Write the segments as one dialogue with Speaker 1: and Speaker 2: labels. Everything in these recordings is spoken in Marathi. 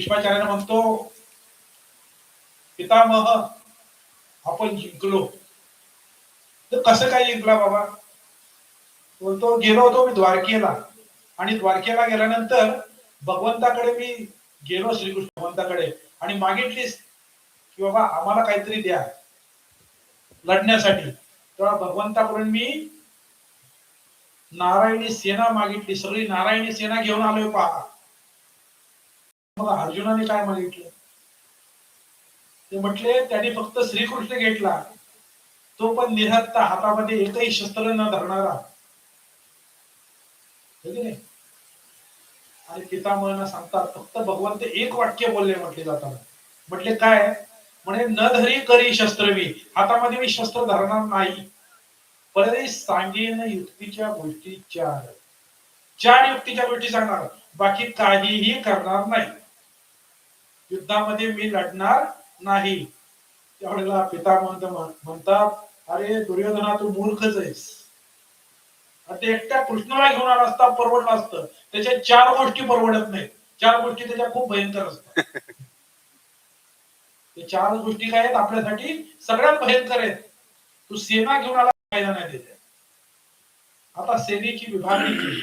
Speaker 1: भीष्माचार्याने म्हणतो पितामह आपण जिंकलो. तर कसं काय जिंकला बाबा? बोलतो गेलो होतो मी द्वारकेला. आणि द्वारकेला गेल्यानंतर भगवंताकडे मी गेलो श्रीकृष्ण भगवंताकडे. आणि मागितलीस की बाबा आम्हाला काहीतरी द्या. लढण्यासाठी. तेव्हा भगवंताकडून मी नारायणी सेना मागितली. सगळी नारायणी सेना घेऊन आलोय पहा. मग अर्जुनाने काय मागितलं ते म्हटले त्यांनी फक्त श्रीकृष्ण घेतला. तो पण निहत्ता हातामध्ये एकही शस्त्र न धरणारा. आणि पितामहाला सांगतात फक्त भगवंत एक वाक्य बोलले म्हटले जाताना. म्हटले काय? म्हणे न धरी करी शस्त्र मी हातामध्ये मी शस्त्र धरणार नाही. परत सांगेन युक्तीच्या गोष्टी चार. चार युक्तीच्या गोष्टी सांगणार. बाकी काहीही करणार नाही. युद्धामध्ये मी लढणार नाही. त्यावेळेला पितामह म्हणतात अरे दुर्योधना तू मूर्खच आहेस. ते एकट्या कृष्णाला घेऊन आला असता परवडलं असतं. त्याच्या चार गोष्टी परवडत नाहीत. चार गोष्टी त्याच्या खूप भयंकर असतात. ते चार गोष्टी काय आहेत? आपल्यासाठी सगळ्यात भयंकर आहेत. तू सेना घेऊन आला फायदा नाही देते. आता सेनेची विभागणी केली.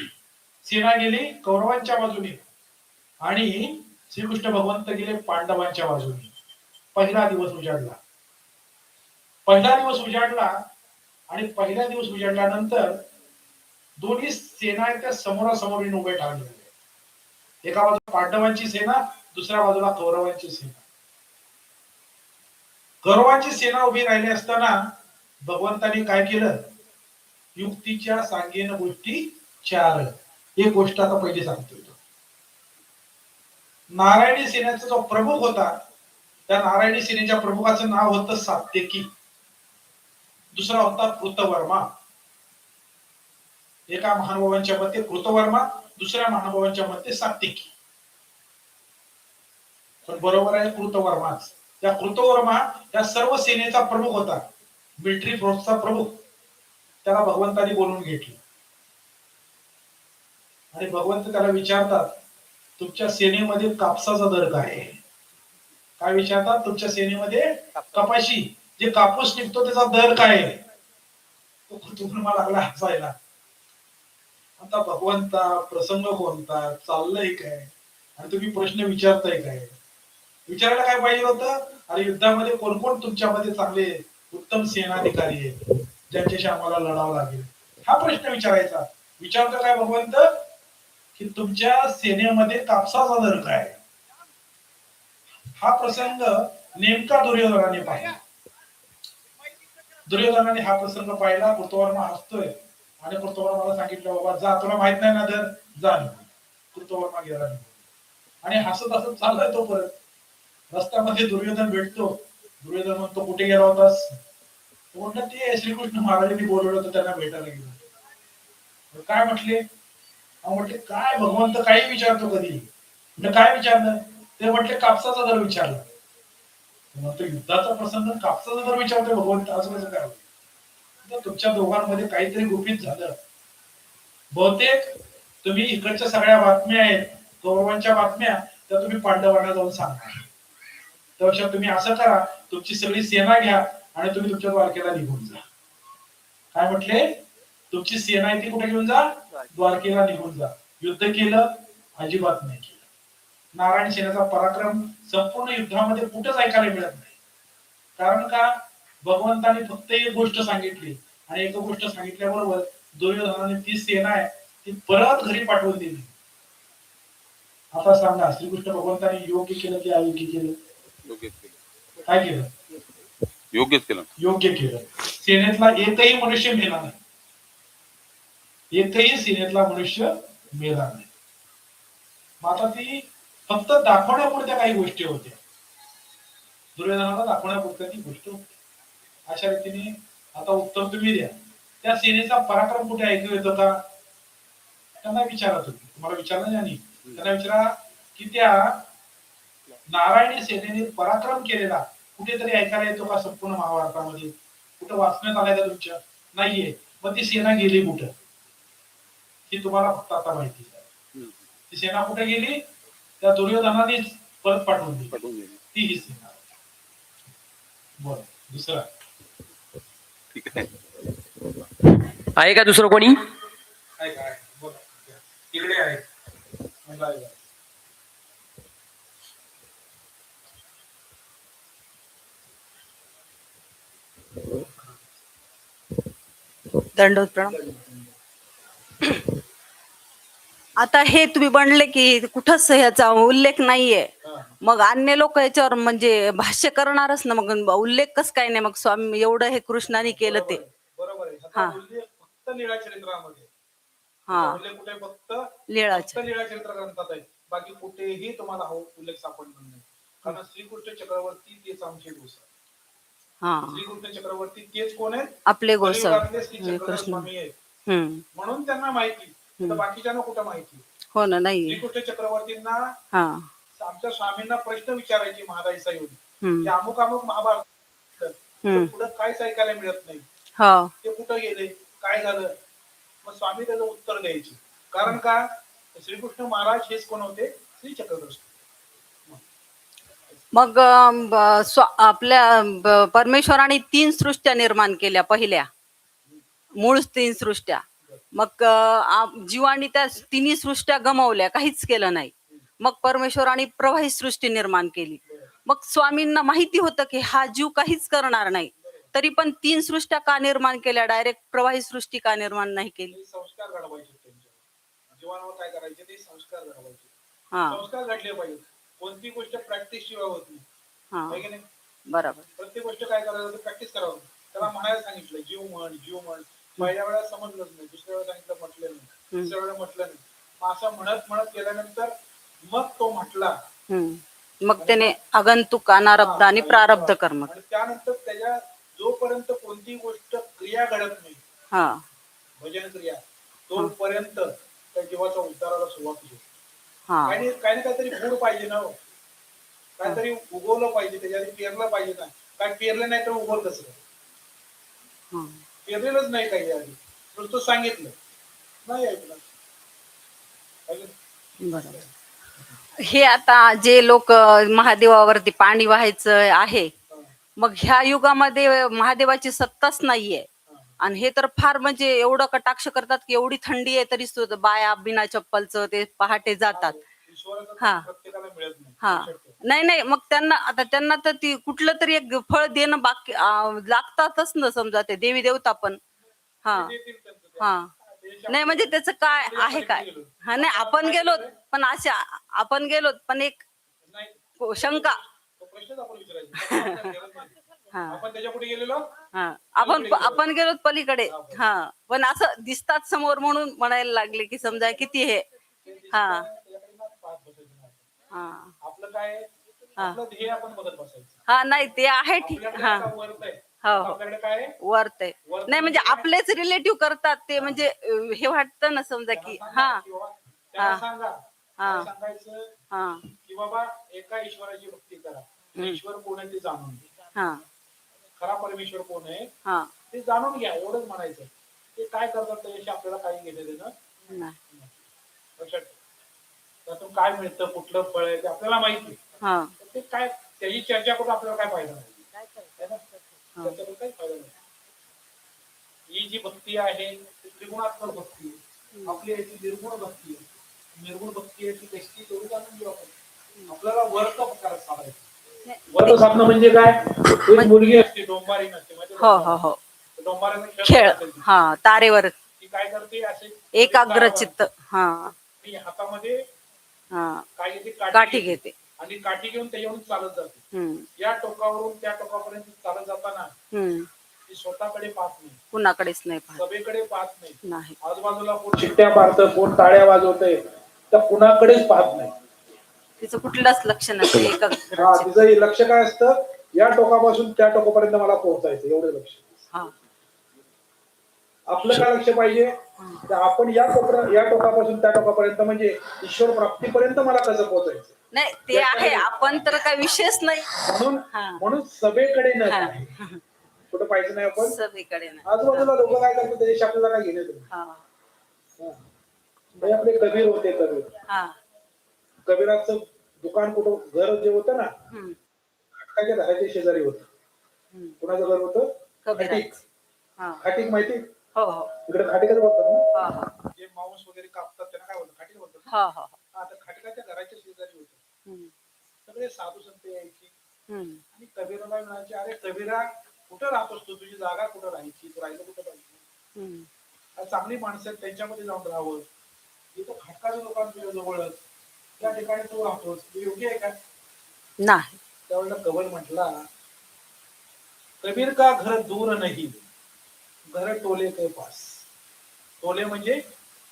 Speaker 1: सेना गेली कौरवांच्या बाजूने. आणि श्रीकृष्ण भगवंत गेले पांडवांच्या बाजूने. पहिला दिवस उजाडला. पहिला दिवस उजाडला आणि पहिला दिवस उजाडल्यानंतर दोन्ही सेना आहेत त्या समोरासमोर येऊन उभे ठाकलेले एका बाजूला पांडवांची सेना दुसऱ्या बाजूला कौरवांची सेना. कौरवांची सेना उभी राहिली असताना भगवंतानी काय केलं? युक्तीच्या सांगेन गोष्टी चार. एक गोष्ट आता पहिली सांगतोय. नारायणी सेनेचा जो प्रमुख होता त्या नारायणी सेनेच्या प्रमुखाचं नाव होतं सात्यकी. दुसरा होता कृतवर्मा एका महानुभावांच्या मते कृतवर्मा दुसऱ्या महानुभावांच्या मते सात्यकी. पण बरोबर आहे कृतवर्माच त्या कृतवर्मा या सर्व सेनेचा प्रमुख होता. मिलिटरी फोर्सचा प्रमुख. त्याला भगवंतानी बोलून घेतलं. आणि भगवंत त्याला विचारतात तुमच्या सेनेमध्ये कापसाचा दर काय आहे. काय विचारतात? तुमच्या सेनेमध्ये कपाशी जे कापूस निघतो त्याचा दर काय आहे? तो कुतुंबा लागला हसायला. आता भगवंता प्रसंग कोणता? चाललंय काय? आणि तुम्ही प्रश्न विचारताय काय? विचारायला काय पाहिजे होतं? अरे युद्धामध्ये कोण कोण तुमच्यामध्ये चांगले उत्तम सेनाधिकारी आहेत? ज्यांच्याशी आम्हाला लढावं लागेल. हा प्रश्न विचारायचा. विचारतो काय भगवंत? की तुमच्या सेनेमध्ये कापसाचा दर काय हा प्रसंग नेमका दुर्योधनाने पाहिला. दुर्योधनाने हा प्रसंग पाहिला कृतवर्मा हसतोय. आणि कृतवर्माला सांगितलं बाबा जा तुला माहीत नाही ना दर जा कृतवर्मा गेला आणि हसत हसत चाललाय तो परत. रस्त्यामध्ये दुर्योधन भेटतो. दुर्योधन म्हणतो कुठे गेला होतास? तो ते श्रीकृष्ण महाराजांनी बोलवलं होतं त्यांना भेटायला गेलो काय म्हटले? म्हटले काय भगवंत काही विचारतो कधी? म्हणजे काय विचारलं? ते म्हटले कापसाचा दर विचारला. म्हणतो युद्धाचा प्रसंग कापसाचा दर विचारतोय भगवंत असं कसं काय होतं? तर तुमच्या दोघांमध्ये काहीतरी गुपित झालं. बहुतेक तुम्ही इकडच्या सगळ्या बातम्या आहेत कौरवांच्या बातम्या त्या तुम्ही पांडवांना जाऊन सांगा. त्यापेक्षा तुम्ही असं करा तुमची सगळी सेना घ्या आणि तुम्ही तुमच्या द्वारकेला निघून जा. काय म्हटले? तुमची सेना आहे ती कुठे घेऊन जा? द्वारकेला निघून जा. युद्ध केलं अजिबात नाही केलं. नारायण सेनेचा पराक्रम संपूर्ण युद्धामध्ये कुठंच ऐकायला मिळत नाही. कारण का? भगवंताने फक्त एक गोष्ट सांगितली आणि एक गोष्ट सांगितल्याबरोबर दुर्योधनाने ती सेना आहे ती परत घरी पाठवून दिली. आता सांगा श्रीकृष्ण भगवंताने योग्य केलं की अयोग्य केलं? काय केलं?
Speaker 2: योग्यच केलं.
Speaker 1: योग्य केलं. सेनेतला एकही मनुष्य मेला नाही. एकही सेनेतला मनुष्य मेला नाही. मग आता ती फक्त दाखवण्यापुरत्या काही गोष्टी होत्या. दुर्योधनाला दाखवण्यापुरत्या ती गोष्ट होती. अशा रीतीने आता उत्तर तुम्ही द्या. त्या सेनेचा पराक्रम कुठे ऐकू येतो होता? त्यांना विचारा तुम्ही तुम्हाला विचारलं नाही? त्यांना विचारा की त्या नारायणी सेनेने पराक्रम केलेला कुठेतरी ऐकायला येतो का संपूर्ण महाभारतामध्ये? कुठं वाचण्यात आलाय का तुमच्या? नाहीये. मग ती सेना गेली कुठं? ही तुम्हाला फक्त आता माहिती आहे. ती सेना कुठे गेली? त्या दुर्योधनाने परत पाठवून दिली. ती ही सीन. बरं दुसरा.
Speaker 2: ठीक आहे.
Speaker 3: आहे का दुसरं कोणी?
Speaker 1: इकडे आहे.
Speaker 4: प्रणाम. आता हे तुम्ही बनले की कुठंच ह्याचा उल्लेख नाहीये. मग अन्य लोक याच्यावर म्हणजे भाष्य करणारच ना मग उल्लेख कस काय नाही? मग स्वामी एवढं हे कृष्णाने केलं ते.
Speaker 1: बरोबर आहे. ह्याचा
Speaker 4: हा. हा.
Speaker 1: बाकी कुठेही तुम्हाला हा उल्लेख सापडणार नाही. कारण श्रीकृष्ण चक्रवर्ती तेच आमचे गोसाई श्रीकृष्ण चक्रवर्ती तेच कोण आहेत?
Speaker 4: आपले
Speaker 1: श्री
Speaker 4: हे हम्म.
Speaker 1: म्हणून त्यांना माहिती. तर बाकीच्यांना कुठं माहिती?
Speaker 4: हो ना नाही.
Speaker 1: श्रीकृष्ण चक्रवर्तींना
Speaker 4: हा.
Speaker 1: आमच्या स्वामींना प्रश्न विचारायचे महाराजा येऊन.
Speaker 4: हम्म.
Speaker 1: की अमुक अमुक महाभारत
Speaker 4: हम्म.
Speaker 1: पुढे काहीच ऐकायला मिळत नाही.
Speaker 4: हो.
Speaker 1: ते कुठं गेले काय झालं? मग स्वामी त्याचं उत्तर द्यायचे. कारण का? श्रीकृष्ण महाराज हेच कोण होते? श्री चक्रवर्ती.
Speaker 4: मग अं, ब- स्व- आपल्या ब- परमेश्वराने तीन सृष्ट्या निर्माण केल्या पहिल्या. मूळ तीन सृष्ट्या. मग जीवाने त्या तिन्ही सृष्ट्या गमावल्या काहीच केलं नाही. मग परमेश्वराने प्रवाही सृष्टी निर्माण केली. मग स्वामींना माहिती होतं की हा जीव काहीच करणार नाही. तरी पण तीन सृष्ट्या का निर्माण केल्या? डायरेक्ट प्रवाही सृष्टी का निर्माण नाही केली?
Speaker 1: कोणती गोष्ट प्रॅक्टिस शिवाय होत नाही.
Speaker 4: बरोबर.
Speaker 1: प्रत्येक गोष्ट काय करायचं? प्रॅक्टिस करावं. त्याला म्हणायला सांगितलं जीव म्हण जीव म्हण. पहिल्या वेळा समजलंच नाही दुसऱ्या वेळा सांगितलं म्हटलं नाही. तिसऱ्या वेळा म्हटलं नाही. मग असं म्हणत म्हणत गेल्यानंतर मग तो म्हटला.
Speaker 4: मग त्याने आगंतुक अनारब्ध आणि प्रारब्ध कर्म
Speaker 1: आणि त्यानंतर त्याच्या जोपर्यंत कोणती गोष्ट क्रिया घडत नाही
Speaker 4: हा.
Speaker 1: भजन क्रिया तोपर्यंत त्या जीवाचा उद्धाराला सुरुवात होते.
Speaker 4: हा.
Speaker 1: काही ना काहीतरी फूड पाहिजे ना हो. काहीतरी उगवलं पाहिजे त्याच्या आधी पेरलं पाहिजे ना. काय पेरलं नाही तर उगवल कसं?
Speaker 4: हा.
Speaker 1: पेरलेलंच नाही काही आधी. नुसतं सांगितलं. नाही ऐकलं?
Speaker 4: बरोबर. हे आता जे लोक महादेवावरती पाणी व्हायचं आहे
Speaker 1: हा,
Speaker 4: मग ह्या युगामध्ये महादेवाची सत्ताच नाहीये.
Speaker 1: हा.
Speaker 4: आणि हे तर फार म्हणजे एवढं कटाक्ष करतात की एवढी थंडी आहे तरी सुद्धा बाया बिना चप्पलचं ते पहाटे जातात.
Speaker 1: ईश्वराचं
Speaker 4: हा. हा. नाही नाही मग त्यांना आता त्यांना तर ती कुठलं तरी एक फळ देणं बाकी लागतातच ना समजा ते देवी देवता पण. हा. हा. नाही म्हणजे त्याचं काय आहे काय? हा नाही आपण गेलो पण अशा आपण गेलो पण एक शंका.
Speaker 1: आपण
Speaker 4: हा.
Speaker 1: आपण
Speaker 4: हा. आपण आपण गेलो पलीकडे. हा. पण असं दिसतात समोर म्हणून म्हणायला लागले की समजा किती हे. हा.
Speaker 1: त्याच्याकडे ना पाहत बसायचं नाही.
Speaker 4: हा.
Speaker 1: आपलं काय आहे? आपलं ध्येय आपण बघत बसायचं.
Speaker 4: हा नाही ते आहे ठीक.
Speaker 1: आपल्याकडे
Speaker 4: हा.
Speaker 1: आता वर्त आहे?
Speaker 4: हो. हो
Speaker 1: आपल्याकडे काय आहे?
Speaker 4: वर्त नाही म्हणजे आपलेच रिलेटिव्ह करतात ते म्हणजे अं, हे वाटतं ना समजा की
Speaker 1: त्यांना
Speaker 4: हा.
Speaker 1: सांगा त्यांना
Speaker 4: हा.
Speaker 1: सांगा.
Speaker 4: हा.
Speaker 1: त्यांना सांगायचं
Speaker 4: हा.
Speaker 1: की बाबा एका ईश्वराची भक्ती करा. ईश्वर कोण आहे ते जाणून घ्या.
Speaker 4: हा.
Speaker 1: खरा परमेश्वर कोण आहे
Speaker 4: हा.
Speaker 1: ते जाणून घ्या एवढंच म्हणायचं. ते काय करतात त्याच्याशी आपल्याला काही घेणं देणं
Speaker 4: नाही.
Speaker 1: लक्षात ठेव. त्यातून काय मिळतं कुठलं फळ आहे ते आपल्याला माहिती
Speaker 4: हा.
Speaker 1: तर ते काय त्याची चर्चा करून आपल्याला काय फायदा नाही है ना? चर्चा करून काही फायदा नाही. ही जी भक्ती आहे ती त्रिगुणात्मक भक्ती आहे. आपली याची निर्गुण भक्ती आहे. निर्गुण भक्ती आहे ती कशी तेवढी जाणून घेऊ आपण. आपल्याला वर्त करत साधायचं वर्त साधणं म्हणजे काय? एक मुलगी असते डोंबारी नसते माहिती आहे
Speaker 4: हो
Speaker 1: का?
Speaker 4: हो हो.
Speaker 1: डोंबाऱ्याचा
Speaker 4: खेळ
Speaker 1: ती.
Speaker 4: हा तारेवर.
Speaker 1: ती काय करते? असे
Speaker 4: एकाग्र चित्त. हा.
Speaker 1: ती हातामध्ये
Speaker 4: हा.
Speaker 1: काय घेते
Speaker 4: काठी घेते
Speaker 1: आणि काठी घेऊन त्याच्यावरून चालत जाते.
Speaker 4: हम्म.
Speaker 1: या टोकावरून त्या टोकापर्यंत चालत जाताना ती स्वतःकडे पाहत नाही.
Speaker 4: कुणाकडेच नाही पाहत.
Speaker 1: सभेकडे पाहत नाही.
Speaker 4: नाही.
Speaker 1: आजूबाजूला कोण शिट्ट्या मारतं कोण टाळ्या वाजवतंय तर कुणाकडेच पाहत नाही.
Speaker 4: तिचं कुठलंच लक्ष नसतं
Speaker 1: हा
Speaker 4: चित्त.
Speaker 1: तिचं लक्ष काय असतं? या टोकापासून त्या टोकापर्यंत मला पोहोचायचं एवढं लक्ष.
Speaker 4: हा.
Speaker 1: आपलं काय लक्ष पाहिजे? तर आपण या टोका या टोकापासून त्या टोकापर्यंत म्हणजे ईश्वर प्राप्तीपर्यंत मला कसं पोहोचायचं?
Speaker 4: नाही ते आहे. आपण तर काही विषयच नाही.
Speaker 1: म्हणून. म्हणून सभेकडे न. जाणे. कुठं पाहिजे नाही आपण?
Speaker 4: सगळीकडे नाही.
Speaker 1: आजूबाजूला लोक काय करतात? त्याच्याशी आपल्याला काय घेणे
Speaker 4: हा.
Speaker 1: हे. आपले कबीर होते कबीर.
Speaker 4: हा.
Speaker 1: कबीराचं दुकान कुठं? घर जे होतं ना
Speaker 4: हम्म,
Speaker 1: घराच्या शेजारी होतं.
Speaker 4: हम्म.
Speaker 1: कुणाचं घर होतं?
Speaker 4: कबीराचं.
Speaker 1: खाटीक
Speaker 4: हा.
Speaker 1: खाटीक माहिती?
Speaker 4: हो हो.
Speaker 1: इकडे खाटीकच बोलतात ना?
Speaker 4: हा हा.
Speaker 1: जे मांस वगैरे कापतात त्यांना काय बोलतात? खाटीक बोलतात ना?
Speaker 4: हा हा
Speaker 1: हा. तर खाटीकाच्या घराच्या शेजारी होतं.
Speaker 4: हम्म,
Speaker 1: सगळे साधू संत यायचे.
Speaker 4: हम्म,
Speaker 1: आणि कबीराला म्हणायचे अरे कबीरा कुठं राहतोस तू? तुझी जागा कुठं राहायची? तू राहिलं कुठं पाहिजे?
Speaker 4: हम्म.
Speaker 1: चांगली माणसं आहेत त्यांच्यामध्ये जाऊन राहावं. इथं खटकाचं दुकान तुझ्या जवळच. त्या ठिकाणी तू राहतोस. हे योग्य आहे का?
Speaker 4: नाही.
Speaker 1: त्यावेळेला कबल म्हटला कबीर का घर दूर नाही? घर टोले के पास. टोले म्हणजे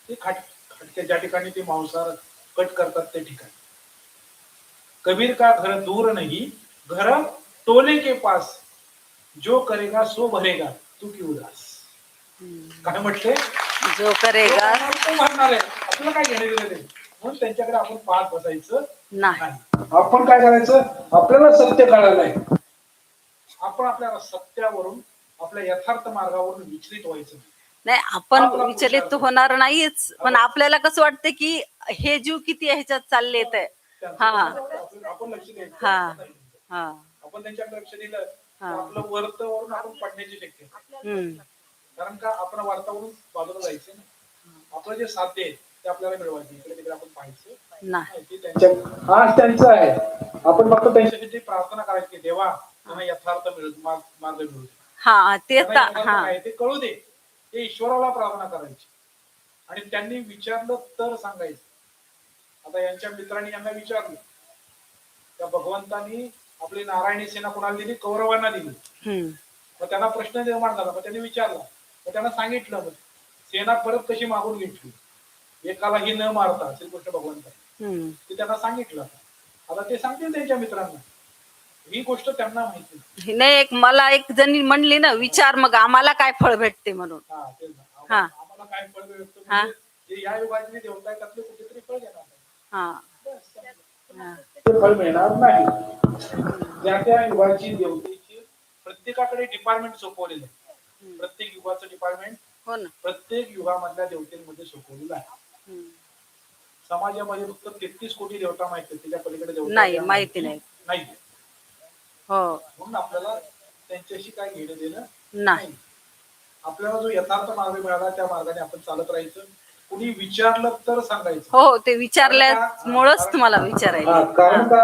Speaker 1: ते खाट खटके ज्या ठिकाणी ते मांसाहार कट करतात ते ठिकाण. कबीर का घर दूर नाही घर टोले के पास. जो करेगा सो भरेगा. तू की उदास. काय म्हटले?
Speaker 4: जो करेगा.
Speaker 1: तो भरणार आहे. आपल्याला काय घेणे दिलं ते म्हणून त्यांच्याकडे आपण पाहत बसायचं
Speaker 4: नाही.
Speaker 1: आपण काय करायचं? आपल्याला सत्य कळायला आहे आपण आपल्या सत्यावरून आपल्या यथार्थ मार्गावरून विचलित व्हायचं नाही.
Speaker 4: नाही आपण विचलित
Speaker 1: पुरुषार्थ.
Speaker 4: होणार नाहीच पण
Speaker 1: आपण-
Speaker 4: आपल्याला कसं वाटतं की हे जीव किती ह्याच्यात चालले ते
Speaker 1: त्यांचं
Speaker 4: हा.
Speaker 1: आपण लक्ष द्यायचं
Speaker 4: हा. हा
Speaker 1: आपण त्यांच्याकडे लक्ष दिलं तर
Speaker 4: हा.
Speaker 1: आपलं वर्तवरून आपण पडण्याची शक्यता आहे.
Speaker 4: हम्म
Speaker 1: कारण का आपण वार्तावरून बाजूला जायचं ना आपलं जे साध्य आहे ते आपल्याला मिळवायचं इकडे तिकडे आपण पाहायचं
Speaker 4: नाही
Speaker 1: नाही, ते त्यांच्या आज त्यांचं आहे आपण फक्त त्यांच्यासाठी प्रार्थना करायची की देवा त्यांना यथार्थ मिळत मार्ग मार्ग मिळू दे.
Speaker 4: हा ते हा.
Speaker 1: ते कळू दे. ते ईश्वराला प्रार्थना करायची. आणि त्यांनी विचारलं तर सांगायचं. आता यांच्या मित्रांनी यांना विचारलं. त्या भगवंतानी आपली नारायणी सेना कोणाला दिली? कौरवांना दिली. मग त्यांना प्रश्न निर्माण झाला. मग त्यांनी विचारला. मग त्यांना सांगितलं मग सेना परत कशी मागून घेतली? एकालाही न मारता श्रीकृष्ण भगवंत ते त्यांना सांगितलं. आता ते सांगतील त्यांच्या मित्रांना. ही गोष्ट त्यांना माहिती नाही.
Speaker 4: नाही एक मला एक जणी म्हणली ना विचार मग आम्हाला काय फळ भेटते म्हणून
Speaker 1: हा तेच ना.
Speaker 4: हा.
Speaker 1: आम्हाला काय फळ मिळतं
Speaker 4: हा.
Speaker 1: म्हणजे जे या युगातले देवता आहेत त्यातले कुठेतरी फळ घेणार आहे.
Speaker 4: हा
Speaker 1: बस, संपलं.
Speaker 4: हा.
Speaker 1: ते फळ मिळणार नाही ज्या त्या युगाची देवतेची प्रत्येकाकडे डिपार्टमेंट सोपवलेलं आहे प्रत्येक युगाचं डिपार्टमेंट
Speaker 4: हो ना
Speaker 1: प्रत्येक युगामधल्या देवतेमध्ये सोपवलेलं आहे
Speaker 4: हम्म.
Speaker 1: समाजामध्ये फक्त तेहतीस कोटी देवता माहिती आहेत त्याच्या पलीकडे देवता
Speaker 4: नाही
Speaker 1: त्या
Speaker 4: माहिती नाही
Speaker 1: नाही
Speaker 4: हो.
Speaker 1: म्हणून आपल्याला त्यांच्याशी काय घेणं देणं
Speaker 4: नाही.
Speaker 1: आपल्याला जो यथार्थ मार्ग मिळाला त्या मार्गाने आपण चालत राहायचं. कुणी विचारलं तर सांगायचं.
Speaker 4: हो ते विचारल्यामुळंच तुम्हाला विचारायला
Speaker 1: हा, कारण का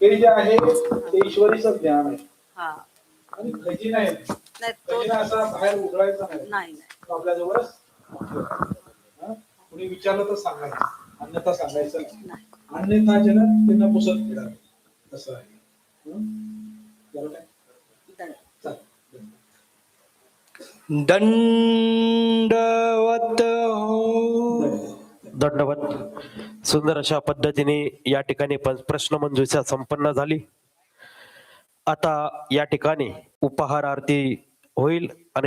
Speaker 1: हे जे आहे ते ईश्वरीचं ज्ञान आहे.
Speaker 4: हा.
Speaker 1: आणि खजिना आहे
Speaker 4: नाही तो
Speaker 1: खजिना असा बाहेर उघडायचा नाही.
Speaker 4: नाही नाही.
Speaker 1: तो आपल्या जवळच हा? कुणी विचारलं तर सांगायचं. अन्यथा सांगायचं नाही. अन्यथा जन त्यांना पुसत फिरावे. असं आहे. हं?
Speaker 4: दंडवत
Speaker 1: हो.
Speaker 5: दंडवत. दंडवत सुंदर अशा पद्धतीने या ठिकाणी प्रश्न मंजुषा संपन्न झाली. आता या ठिकाणी उपहार आरती होईल आणि